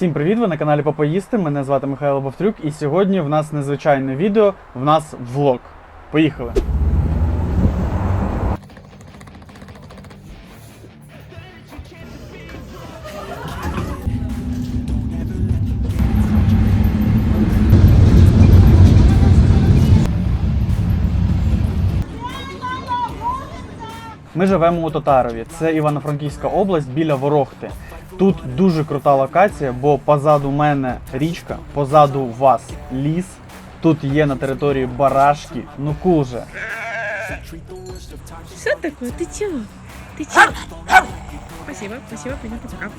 Всім привіт! Ви на каналі Попоїсти. Мене звати Михайло Бовтрюк, і сьогодні в нас незвичайне відео. В нас влог. Поїхали! Ми живемо у Татарові. Це Івано-Франківська область біля Ворохти. Тут дуже крута локація, бо позаду мене річка, позаду вас ліс. Тут є на території барашки. Ну кул же. Что такое? Ты чего? Ты чего? Спасибо, спасибо, пока.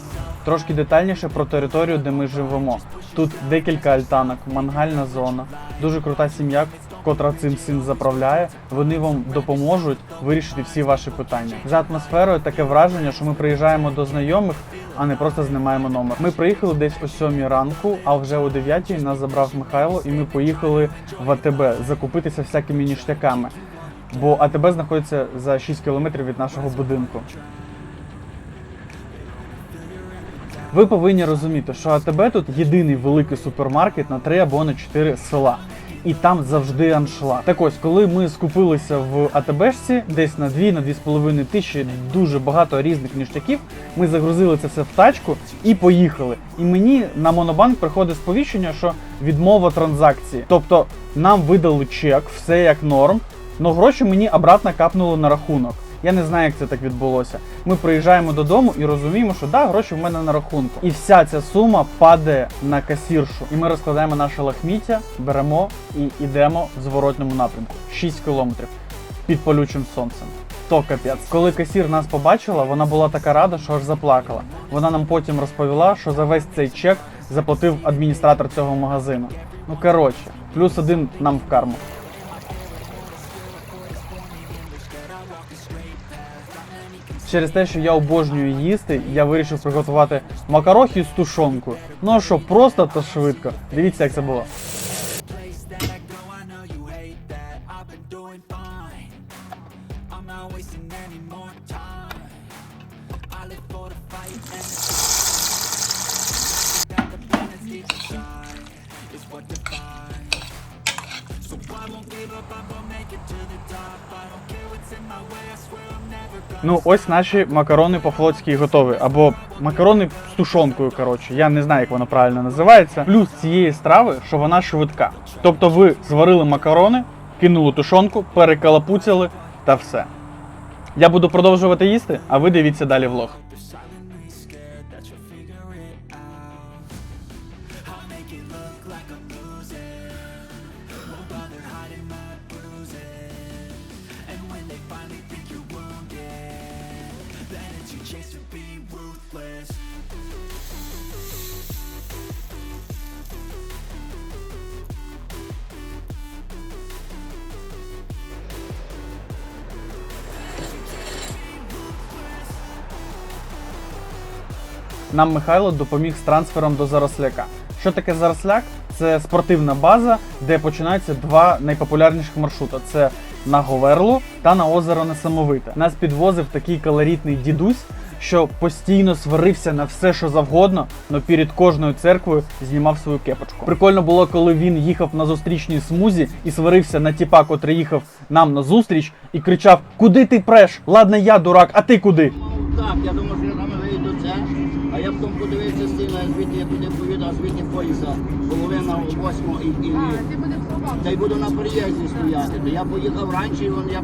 Трошки детальніше про територію, де ми живемо. Тут декілька альтанок, мангальна зона, дуже крута сім'я, котра цим всім заправляє. Вони вам допоможуть вирішити всі ваші питання. За атмосферою таке враження, що ми приїжджаємо до знайомих, а не просто знімаємо номер. Ми приїхали десь о 7 ранку, а вже о 9 нас забрав Михайло, і ми поїхали в АТБ закупитися всякими ніштяками. Бо АТБ знаходиться за 6 кілометрів від нашого будинку. Ви повинні розуміти, що АТБ тут єдиний великий супермаркет на 3 або на 4 села. І там завжди аншлаг. Так ось, коли ми скупилися в АТБшці, десь на 2 на 2,5 тисячі, дуже багато різних ніштяків, ми загрузили це все в тачку і поїхали. І мені на монобанк приходить сповіщення, що відмова транзакції. Тобто нам видали чек, все як норм, але гроші мені обратно капнули на рахунок. Я не знаю, як це так відбулося. Ми приїжджаємо додому і розуміємо, що да, гроші в мене на рахунку. І вся ця сума падає на касіршу. І ми розкладаємо наше лахміття, беремо і йдемо в зворотньому напрямку. 6 кілометрів під палючим сонцем. То капець. Коли касір нас побачила, вона була така рада, що аж заплакала. Вона нам потім розповіла, що за весь цей чек заплатив адміністратор цього магазину. Ну коротше, плюс один нам в карму. Через те, що я обожнюю їсти, я вирішив приготувати макарохи з тушонкою. Ну а що, просто та швидко. Дивіться, як це було. Ну, ось наші макарони по-флотськи готові. Або макарони з тушонкою, коротше. Я не знаю, як воно правильно називається. Плюс цієї страви, що вона швидка. Тобто ви зварили макарони, кинули тушонку, перекалапуцяли та все. Я буду продовжувати їсти, а ви дивіться далі влог. Нам Михайло допоміг з трансфером до Заросляка. Що таке Заросляк? Це спортивна база, де починаються два найпопулярніших маршрути: це на Говерлу та на озеро Несамовите. Нас підвозив такий калорітний дідусь, що постійно сварився на все, що завгодно, але перед кожною церквою знімав свою кепочку. Прикольно було, коли він їхав на зустрічній смузі і сварився на тіпа, котрий їхав нам на зустріч, і кричав: Куди ти преш? Ладно, я дурак, а ти куди? Так, я думав, що я там вийду це, а я потім подивився звідти я туди поїду, а звідти поїзда, половина восьмого і, і, та й буду на переїзді стояти. То я поїхав раніше, і вони, я,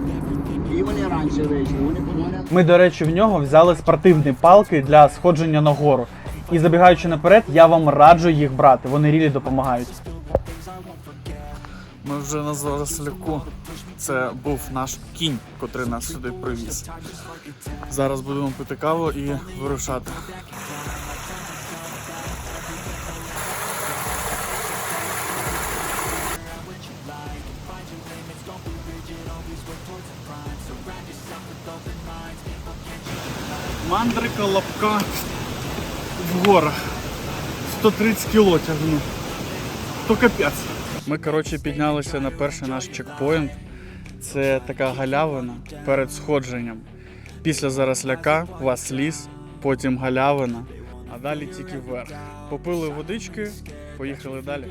і вони раніше вийшли. Вони подзвонили. Ми, до речі, в нього взяли спортивні палки для сходження на гору. І забігаючи наперед, я вам раджу їх брати. Вони рілі допомагають. Ми вже на Заросляку. Це був наш кінь, котрий нас сюди привіз. Зараз будемо пити каву і вирушати. Мандрика лапка в горах. 130 кіло тягну. То капець. Ми, коротше, піднялися на перший наш чекпоінт. Це така галявина перед сходженням. Після заросляка у вас ліс, потім галявина, а далі тільки вверх. Попили водички, поїхали далі.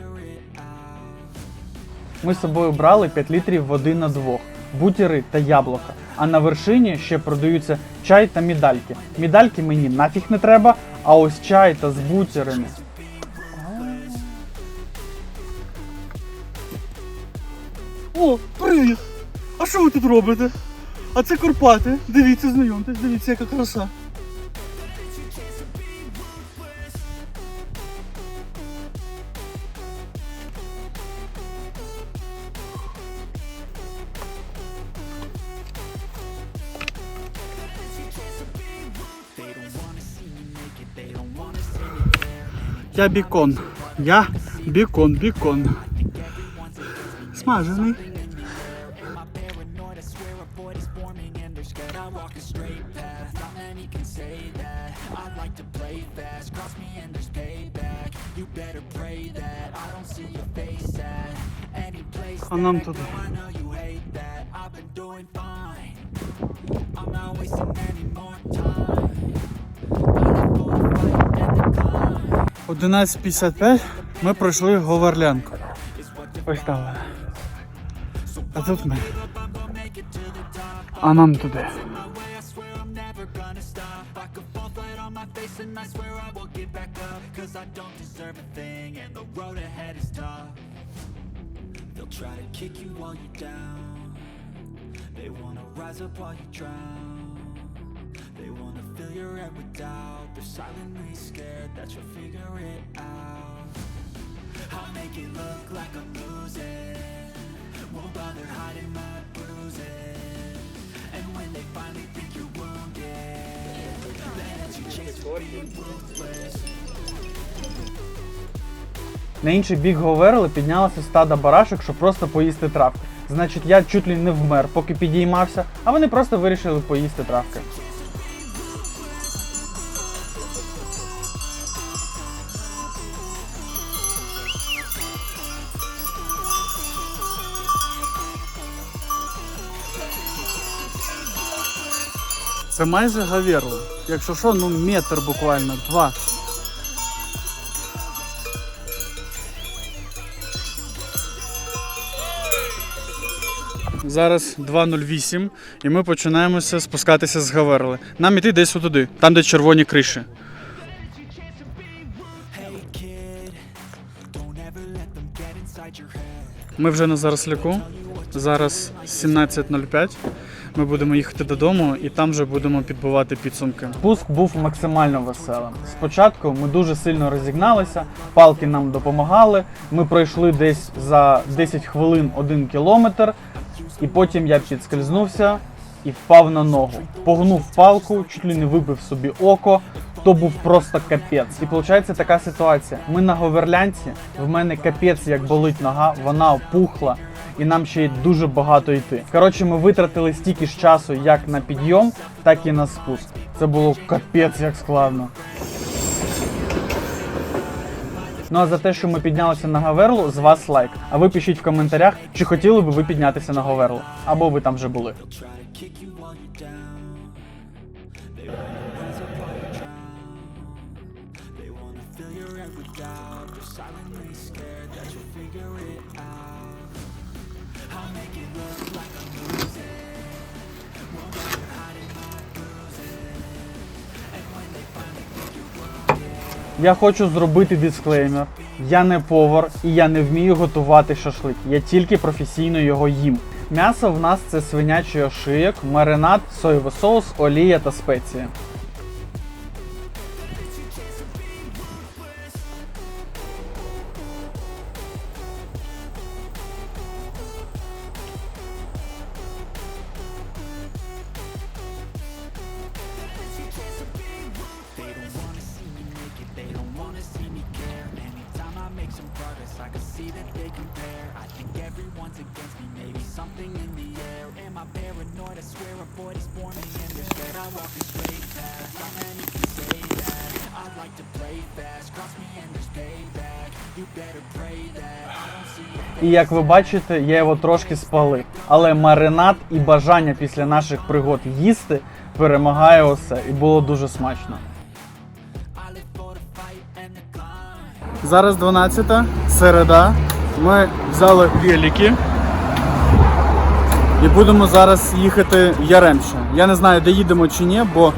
Ми з собою брали 5 літрів води на двох, бутіри та яблука. А на вершині ще продаються чай та мідальки. Мідальки мені нафіг не треба, а ось чай та з бутірами. О! А що ви тут робите? А це Карпати. Дивіться, знайомтесь, дивіться, яка краса. Я бікон. Я бікон, бікон. Смажений. А нам туди. Одинадцять п'ятдесят п'ять ми пройшли Говерлянку. Ось там. А тут ми. А нам туди. They'll try to kick you while you're down. They wanna rise up while you drown. They wanna fill your head with doubt. They're silently scared that you'll figure it out. I'll make it look like I'm losing. Won't bother hiding my bruises. And when they finally think you're wounded, then it's your chance to be ruthless. На інший бік Говерли піднялося стадо барашок, щоб просто поїсти травки. Значить, я чуть ли не вмер, поки підіймався, а вони просто вирішили поїсти травки. Це майже гаверло. Якщо що, ну метр буквально, два. Зараз 2.08 і ми починаємося спускатися з Гаверли. Нам іти десь отуди, там де червоні криші. Ми вже на Заросляку. Зараз 17.05. Ми будемо їхати додому і там вже будемо підбивати підсумки. Спуск був максимально веселим. Спочатку ми дуже сильно розігналися, палки нам допомагали. Ми пройшли десь за 10 хвилин 1 кілометр, і потім я підскользнувся і впав на ногу. Погнув палку, чуть ли не вибив собі око. То був просто капець. І виходить така ситуація. Ми на говерлянці, в мене капець як болить нога, вона опухла, і нам ще й дуже багато йти. Коротше, ми витратили стільки ж часу як на підйом, так і на спуск. Це було капець як складно. Ну а за те, що ми піднялися на Говерлу, з вас лайк. А ви пишіть в коментарях, чи хотіли би ви піднятися на Говерлу, або ви там вже були. Try to kick you while you're Я хочу зробити дисклеймер. Я не повар і я не вмію готувати шашлик. Я тільки професійно його їм. М'ясо в нас це свинячий ошиєк, маринад, соєвий соус, олія та спеції. Everyone's against me, maybe something in the air Am I paranoid? I swear a boy is me and they're scared I walk a straight path Not many can say that I like to play fast, cross me and there's payback You better pray that I don't see І як ви бачите, я його трошки спалив. Але маринад і бажання після наших пригод їсти перемагає усе, і було дуже смачно. Зараз 12, середа. Ми взяли велики. І будемо зараз їхати в Яремче. Я не знаю, де їдемо чи ні, бо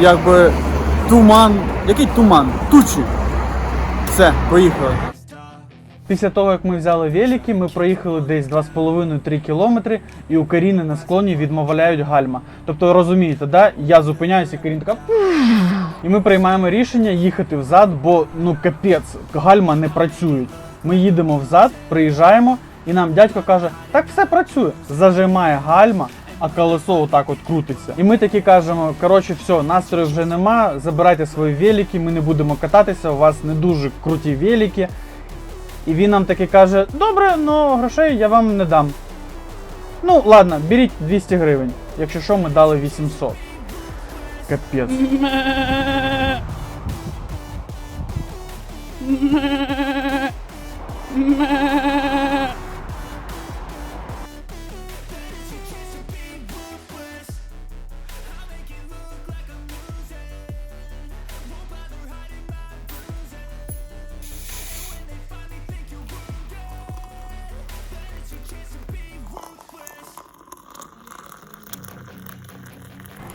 якби туман. Який туман? Тучі. Все, поїхали. Після того, як ми взяли велики, ми проїхали десь 2,5-3 кілометри, і у Каріни на склоні відмовляють гальма. Тобто розумієте, да? я зупиняюся, і Каріна така. І ми приймаємо рішення їхати взад, бо ну капець, гальма не працюють. Ми їдемо взад, приїжджаємо, і нам дядько каже, так все працює. Зажимає гальма, а колесо отак от крутиться. І ми такі кажемо: коротше, все, настрою вже нема, забирайте свої велики, ми не будемо кататися, у вас не дуже круті велики. І він нам таки каже: добре, ну грошей я вам не дам. Ну, ладно, беріть 200 гривень. Якщо що, ми дали 800. Капець.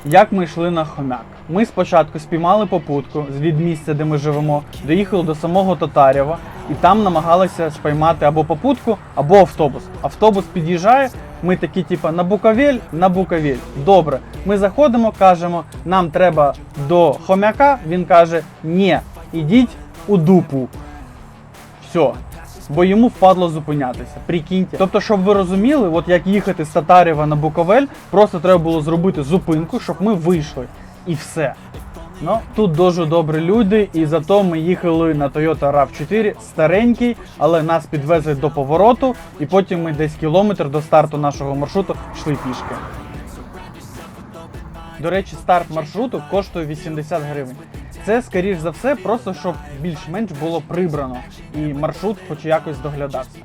Як ми йшли на хомяк? Ми спочатку спіймали попутку від місця, де ми живемо, доїхали до самого Татарєва і там намагалися спіймати або попутку, або автобус. Автобус під'їжджає. Ми такі, типа, на Буковель, на Буковель. Добре. Ми заходимо, кажемо, нам треба до хомяка. Він каже: ні, ідіть у дупу. Все. Бо йому впадло зупинятися. Прикиньте. Тобто, щоб ви розуміли, от як їхати з Татарєва на Буковель, просто треба було зробити зупинку, щоб ми вийшли. І все. Ну, тут дуже добрі люди, і зато ми їхали на Toyota RAV4 старенький, але нас підвезли до повороту, і потім ми десь кілометр до старту нашого маршруту йшли пішки. До речі, старт маршруту коштує 80 гривень. Це, скоріш за все, просто щоб більш-менш було прибрано і маршрут хоч якось доглядався.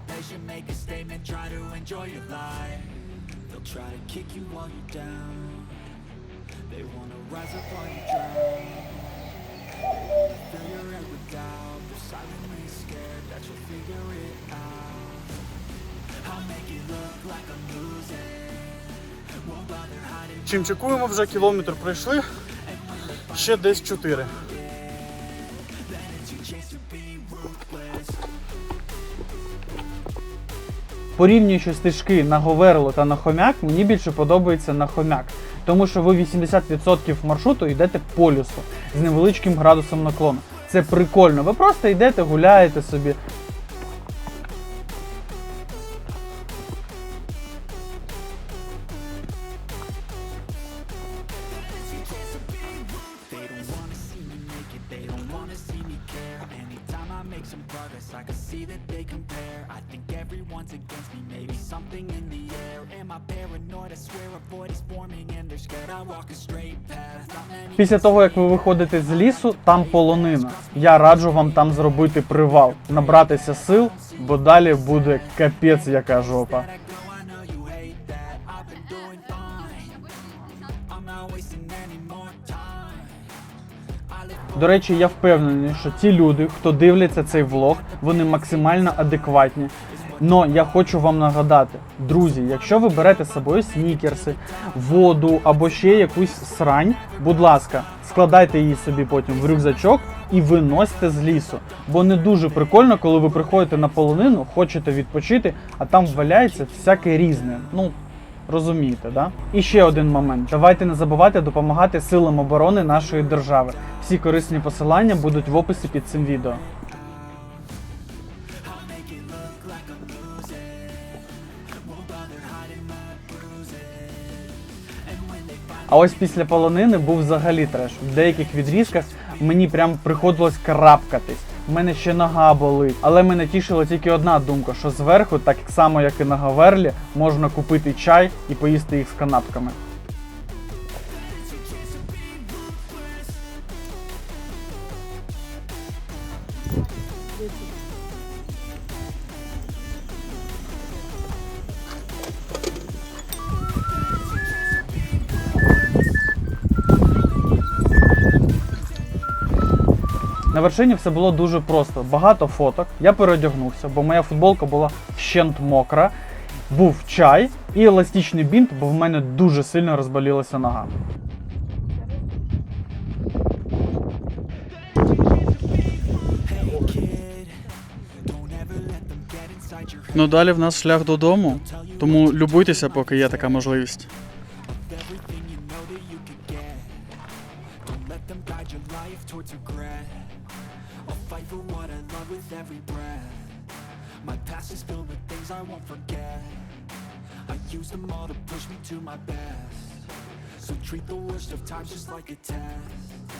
Чимчикуємо вже кілометр пройшли, ще десь чотири. Порівнюючи стежки на Говерло та на Хомяк, мені більше подобається на Хомяк. Тому що ви 80% маршруту йдете по лісу з невеличким градусом наклону. Це прикольно. Ви просто йдете, гуляєте собі. Some I can see that they compare I think everyone's against me, maybe something in the air Am I paranoid? I swear a void is forming and they're scared I walk a straight path Після того, як ви виходите з лісу, там полонина. Я раджу вам там зробити привал, набратися сил, бо далі буде капець яка жопа. До речі, я впевнений, що ті люди, хто дивляться цей влог, вони максимально адекватні. Но я хочу вам нагадати, друзі, якщо ви берете з собою снікерси, воду або ще якусь срань, будь ласка, складайте її собі потім в рюкзачок і виносьте з лісу. Бо не дуже прикольно, коли ви приходите на полонину, хочете відпочити, а там валяється всяке різне. Ну, Розумієте, да? І ще один момент. Давайте не забувайте допомагати силам оборони нашої держави. Всі корисні посилання будуть в описі під цим відео. А ось після полонини був взагалі треш. В деяких відрізках мені прям приходилось карабкатись. Мене ще нога болить. Але мене тішила тільки одна думка, що зверху, так само як і на Гаверлі, можна купити чай і поїсти їх з канапками. Вершині все було дуже просто. Багато фоток. Я переодягнувся, бо моя футболка була вщент мокра. Був чай і еластичний бінт, бо в мене дуже сильно розболілася нога. Ну далі в нас шлях додому, тому любуйтеся, поки є така можливість. I won't forget. I use them all to push me to my best. So treat the worst of times just like a test.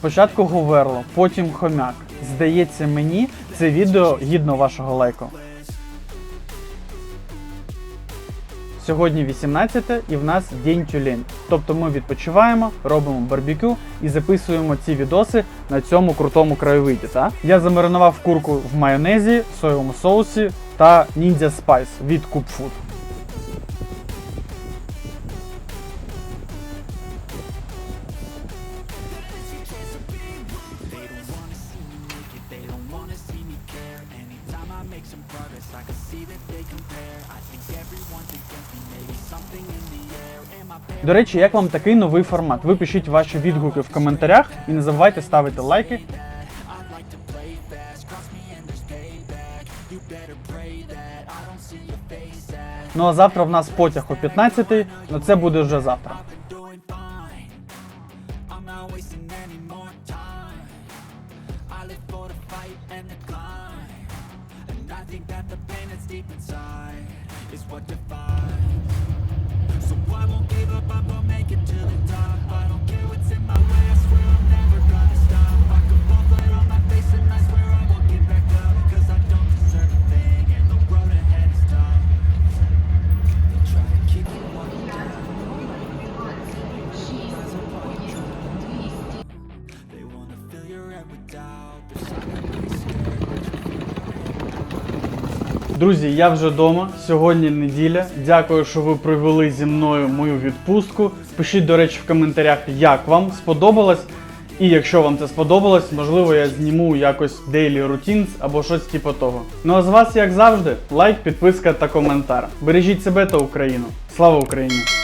Спочатку Говерло, потім Хомяк. Здається мені, це відео гідно вашого лайку. Сьогодні 18 і в нас день тюлень. Тобто ми відпочиваємо, робимо барбекю і записуємо ці відоси на цьому крутому краєвиді. Та? Я замаринував курку в майонезі, соєвому соусі та Ninja Spice від Coop До речі, як вам такий новий формат? Ви пишіть ваші відгуки в коментарях і не забувайте ставити лайки. Ну а завтра в нас потяг о 15, але це буде вже завтра. Друзі, я вже вдома. Сьогодні неділя. Дякую, що ви провели зі мною мою відпустку. Пишіть, до речі, в коментарях, як вам сподобалось. І якщо вам це сподобалось, можливо, я зніму якось Daily Routines або щось типу того. Ну а з вас, як завжди, лайк, підписка та коментар. Бережіть себе та Україну. Слава Україні!